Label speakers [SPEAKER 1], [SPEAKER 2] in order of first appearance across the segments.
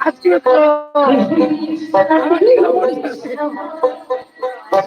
[SPEAKER 1] আজকে তো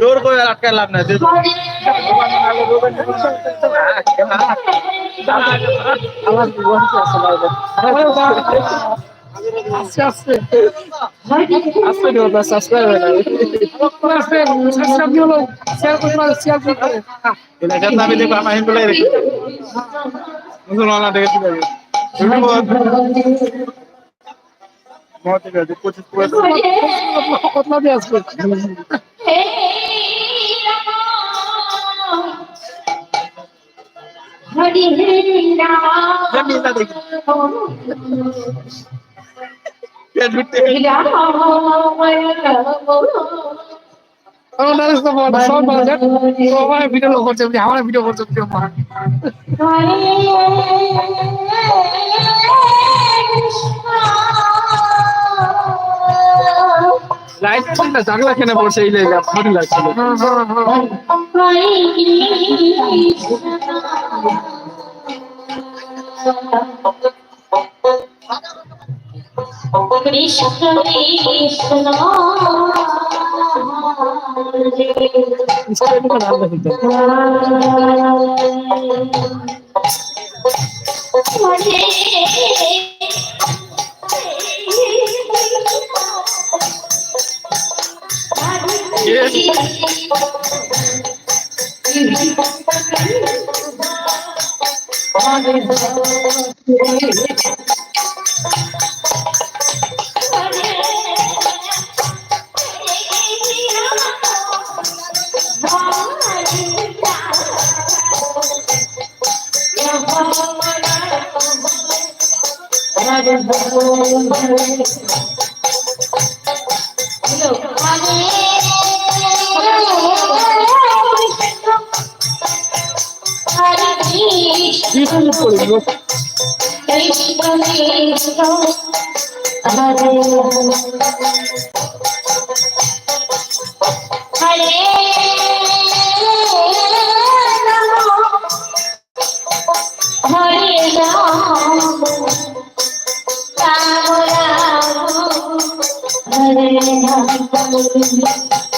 [SPEAKER 2] জোর করে আটকে লাভ নাই
[SPEAKER 1] আস্তে আস্তে আস্তে বাস সাবস্ক্রাইব হয়ে যাবে সাবস্ক্রাইব শেয়ার করে দাও শেয়ার করে
[SPEAKER 2] আমার দেখে পঁচিশ পঁচিশ
[SPEAKER 1] কত দিয়ে আসবে
[SPEAKER 3] Hari
[SPEAKER 1] Oh. Oh, video logo করছে আমার ভিডিও করছে ভিডিও লাইট না জানলা কেন পড়ছে এই ভালো
[SPEAKER 3] কৃষ্ণ
[SPEAKER 1] স্টাইল করে জীবন করব Thank you.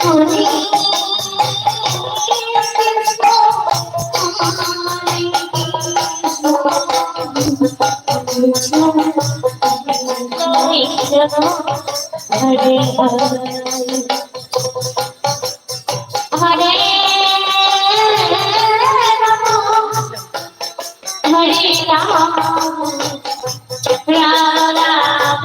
[SPEAKER 1] করে দিল
[SPEAKER 3] হরে রাম
[SPEAKER 2] হরে হরে হরে রাম রাম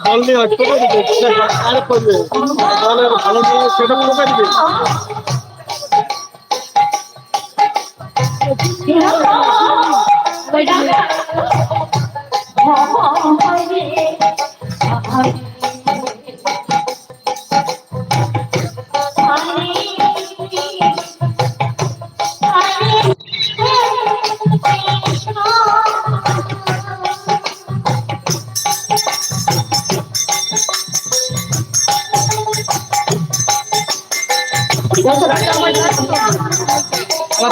[SPEAKER 1] জল নিয়ে ঐক্য করে আর করবে। দলের ভালো দিয়ে সেটা করে দিবে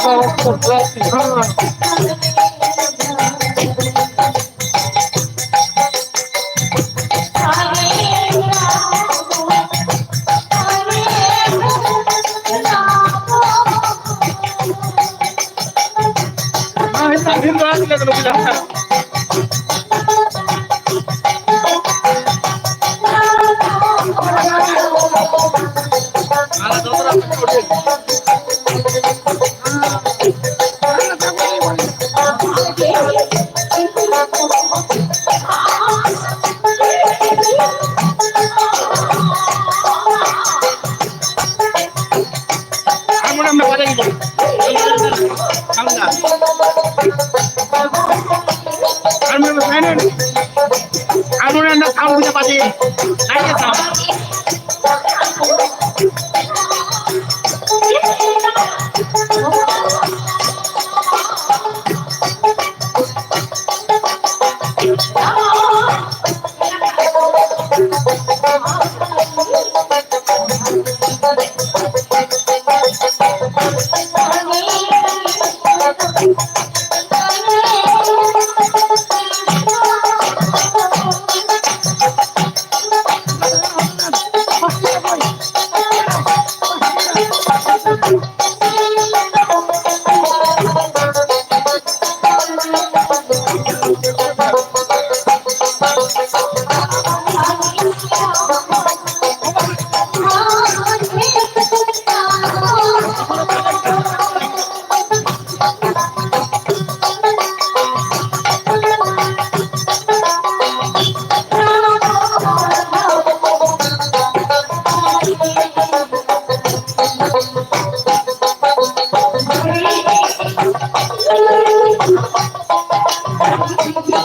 [SPEAKER 1] São completa e সামনা হারমোনিয়াম সাইলেন্ট হারমোনিয়ামটা সাউন্ড দিতে বাজিয়ে লাইটে sound Thank you.
[SPEAKER 2] Thank you.